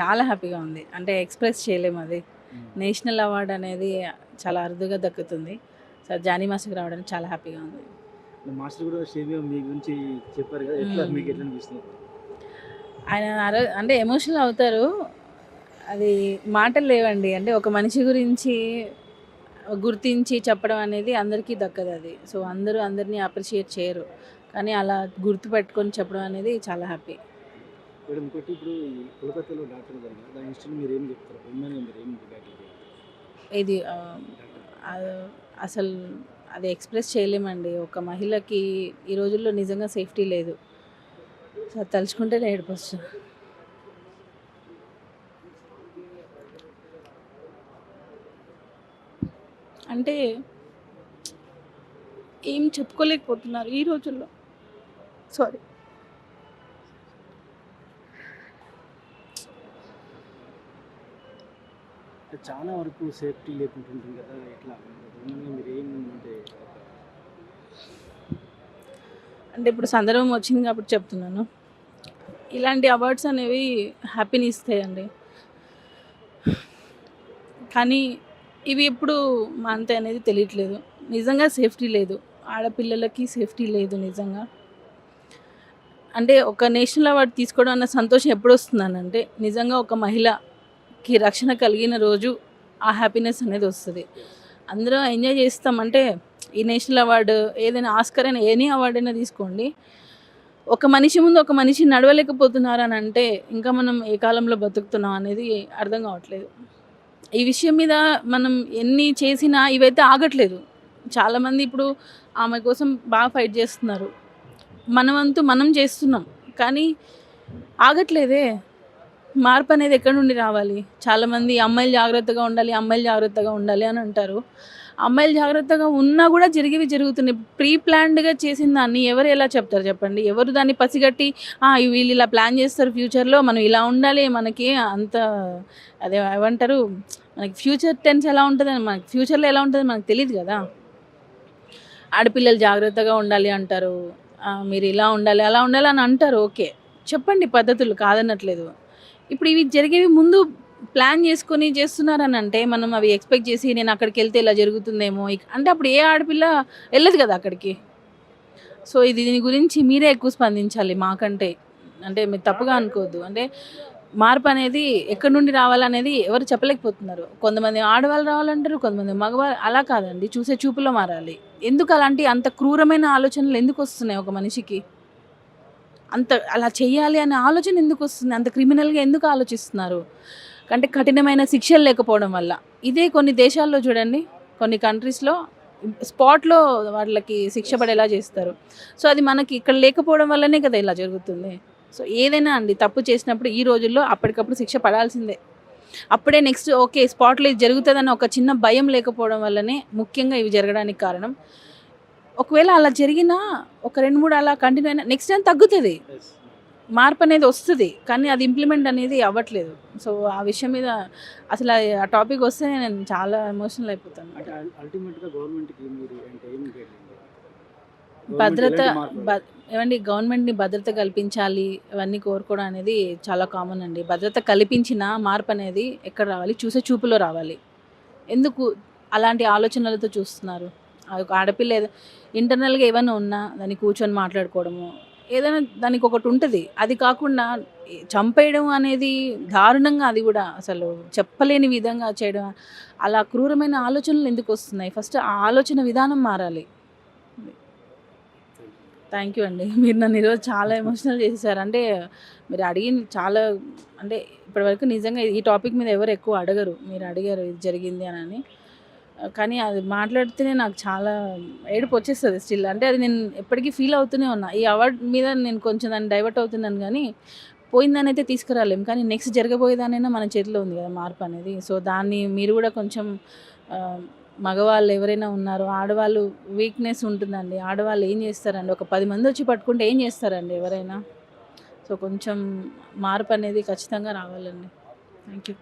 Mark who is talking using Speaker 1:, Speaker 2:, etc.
Speaker 1: చాలా హ్యాపీగా ఉంది. అంటే ఎక్స్ప్రెస్ చేయలేము అది. నేషనల్ అవార్డ్ అనేది చాలా అరుదుగా దక్కుతుంది. సో జానీ మాస్టర్కి రావడానికి చాలా హ్యాపీగా ఉంది.
Speaker 2: మాస్టర్ కూడా మీ గురించి చెప్పారు కదా. ఎట్లా. మీకు ఎట్లా అనిపిస్తుంది?
Speaker 1: ఆయన అంటే ఎమోషనల్ అవుతారు. అది మాటలు లేవండి. అంటే ఒక మనిషి గురించి గుర్తించి చెప్పడం అనేది అందరికీ దక్కదు అది. సో అందరూ అందరినీ అప్రిషియేట్ చేయరు. కానీ అలా గుర్తు పెట్టుకొని చెప్పడం అనేది చాలా హ్యాపీ.
Speaker 2: మేడం ఇంకోటి ఇప్పుడు ఈ కోల్కతాలో డాక్టర్ కదా దాని ఇష్టం మీరు ఏం చెప్తారు? ఉమెన్గా మీరు ఏం
Speaker 1: ఇది అసలు అది ఎక్స్ప్రెస్ చేయలేమండి. ఒక మహిళకి ఈ రోజుల్లో నిజంగా సేఫ్టీ లేదు. అది తలుచుకుంటేనే ఏడుపు వస్తుంది అంటే ఏం చెప్పుకోలేకపోతున్నారు ఈ రోజుల్లో. సారీ.
Speaker 2: అంటే చాలా వరకు సేఫ్టీ లేకుంటుంటుంది కదా ఎట్లా? మీరు ఏం అంటే
Speaker 1: అంటే ఇప్పుడు సందర్భం వచ్చింది కాబట్టి చెప్తున్నాను. ఇలాంటి అవార్డ్స్ అనేవి హ్యాపీని ఇస్తాయండి కానీ ఇవి ఎప్పుడు మా అంత అనేది తెలియట్లేదు. నిజంగా సేఫ్టీ లేదు. ఆడపిల్లలకి సేఫ్టీ లేదు నిజంగా. అంటే ఒక నేషనల్ అవార్డు తీసుకోవడం అన్న సంతోషం ఎప్పుడు వస్తుందనంటే నిజంగా ఒక మహిళ కి రక్షణ కలిగిన రోజు ఆ హ్యాపీనెస్ అనేది వస్తుంది. అందరూ ఎంజాయ్ చేస్తామంటే ఈ నేషనల్ అవార్డు ఏదైనా ఆస్కర్ అయినా ఎనీ అవార్డు అయినా తీసుకోండి. ఒక మనిషి ముందు ఒక మనిషి నడవలేకపోతున్నారు అని అంటే ఇంకా మనం ఏ కాలంలో బతుకుతున్నాం అనేది అర్థం కావట్లేదు. ఈ విషయం మీద మనం ఎన్ని చేసినా ఇవైతే ఆగట్లేదు. చాలామంది ఇప్పుడు ఆమె కోసం బాగా ఫైట్ చేస్తున్నారు. మనవంతు మనం చేస్తున్నాం. కానీ ఆగట్లేదే. మార్పు అనేది ఎక్కడి నుండి రావాలి? చాలామంది అమ్మాయిలు జాగ్రత్తగా ఉండాలి అమ్మాయిలు జాగ్రత్తగా ఉండాలి అని అంటారు. అమ్మాయిలు జాగ్రత్తగా ఉన్నా కూడా జరిగేవి జరుగుతున్నాయి. ప్రీ ప్లాన్డ్గా చేసిన దాన్ని ఎవరు ఎలా చెప్తారు చెప్పండి? ఎవరు దాన్ని పసిగట్టి వీళ్ళు ఇలా ప్లాన్ చేస్తారు ఫ్యూచర్లో మనం ఇలా ఉండాలి మనకి అంత అదే ఏమంటారు? మనకి ఫ్యూచర్ టెన్స్ ఎలా ఉంటుంది మనకి ఫ్యూచర్లో ఎలా ఉంటుంది మనకు తెలియదు కదా. ఆడపిల్లలు జాగ్రత్తగా ఉండాలి అంటారు. మీరు ఇలా ఉండాలి అలా ఉండాలి అని అంటారు. ఓకే. చెప్పండి పద్ధతులు కాదనట్లేదు. ఇప్పుడు ఇవి జరిగేవి ముందు ప్లాన్ చేసుకొని చేస్తున్నారని అంటే మనం అవి ఎక్స్పెక్ట్ చేసి నేను అక్కడికి వెళ్తే ఇలా జరుగుతుందేమో అంటే అప్పుడు ఏ ఆడపిల్ల వెళ్ళదు కదా అక్కడికి. సో ఇది దీని గురించి మీరే ఎక్కువ స్పందించాలి మాకంటే. అంటే మీరు తప్పుగా అనుకోవద్దు. అంటే మార్పు అనేది ఎక్కడి నుండి రావాలనేది ఎవరు చెప్పలేకపోతున్నారు. కొంతమంది ఆడవాళ్ళు రావాలంటారు కొంతమంది మగవాళ్ళు అలా కాదండి. చూసే చూపులో మారాలి. ఎందుకు అలాంటి అంత క్రూరమైన ఆలోచనలు ఎందుకు వస్తున్నాయి ఒక మనిషికి? అంత అలా చేయాలి అనే ఆలోచన ఎందుకు వస్తుంది? అంత క్రిమినల్గా ఎందుకు ఆలోచిస్తున్నారు? అంటే కఠినమైన శిక్షలు లేకపోవడం వల్ల. ఇదే కొన్ని దేశాల్లో చూడండి కొన్ని కంట్రీస్లో స్పాట్లో వాళ్ళకి శిక్ష పడేలా చేస్తారు. సో అది మనకి ఇక్కడ లేకపోవడం వల్లనే కదా ఇలా జరుగుతుంది. సో ఏదైనా అండి తప్పు చేసినప్పుడు ఈ రోజుల్లో అప్పటికప్పుడు శిక్ష పడాల్సిందే. అప్పుడే నెక్స్ట్ ఓకే స్పాట్లో ఇది జరుగుతుందని ఒక చిన్న భయం లేకపోవడం వల్లనే ముఖ్యంగా ఇవి జరగడానికి కారణం. ఒకవేళ అలా జరిగినా ఒక రెండు మూడు అలా కంటిన్యూ అయినా నెక్స్ట్ టైం తగ్గుతుంది. మార్పు అనేది వస్తుంది కానీ అది ఇంప్లిమెంట్ అనేది అవ్వట్లేదు. సో ఆ విషయం మీద అసలు ఆ టాపిక్ వస్తే నేను చాలా ఎమోషనల్ అయిపోతాను? భద్రత ఏమండి గవర్నమెంట్ని భద్రత కల్పించాలి ఇవన్నీ కోరుకోవడం అనేది చాలా కామన్ అండి. భద్రత కల్పించిన మార్పు అనేది ఎక్కడ రావాలి? చూసే చూపులో రావాలి. ఎందుకు అలాంటి ఆలోచనలతో చూస్తున్నారు? ఆడపిల్ల ఏదో ఇంటర్నల్గా ఏమైనా ఉన్నా దాన్ని కూర్చొని మాట్లాడుకోవడము ఏదైనా దానికి ఒకటి ఉంటుంది. అది కాకుండా చంపేయడం అనేది దారుణంగా అది కూడా అసలు చెప్పలేని విధంగా చేయడం అలా క్రూరమైన ఆలోచనలు ఎందుకు వస్తున్నాయి? ఫస్ట్ ఆ ఆలోచన విధానం మారాలి. థ్యాంక్ యూ అండి. మీరు నన్ను ఈరోజు చాలా ఎమోషనల్ చేశారు. అంటే మీరు అడిగిన చాలా అంటే ఇప్పటివరకు నిజంగా ఈ టాపిక్ మీద ఎవరు ఎక్కువ అడగరు. మీరు అడిగారు ఇది జరిగింది అని అని. కానీ అది మాట్లాడితేనే నాకు చాలా ఏడుపు వచ్చేస్తుంది స్టిల్ అంటే అది నేను ఎప్పటికీ ఫీల్ అవుతూనే ఉన్నా. ఈ అవార్డ్ మీద నేను కొంచెం దాన్ని డైవర్ట్ అవుతున్నాను కానీ పోయిందని అయితే తీసుకురాలేం. కానీ నెక్స్ట్ జరగబోయేదానైనా మన చేతిలో ఉంది కదా మార్పు అనేది. సో దాన్ని మీరు కూడా కొంచెం మగవాళ్ళు ఎవరైనా ఉన్నారో ఆడవాళ్ళు వీక్నెస్ ఉంటుందండి. ఆడవాళ్ళు ఏం చేస్తారండి? ఒక పది మంది వచ్చి పట్టుకుంటే ఏం చేస్తారండి ఎవరైనా? సో కొంచెం మార్పు అనేది ఖచ్చితంగా రావాలండి. Thank you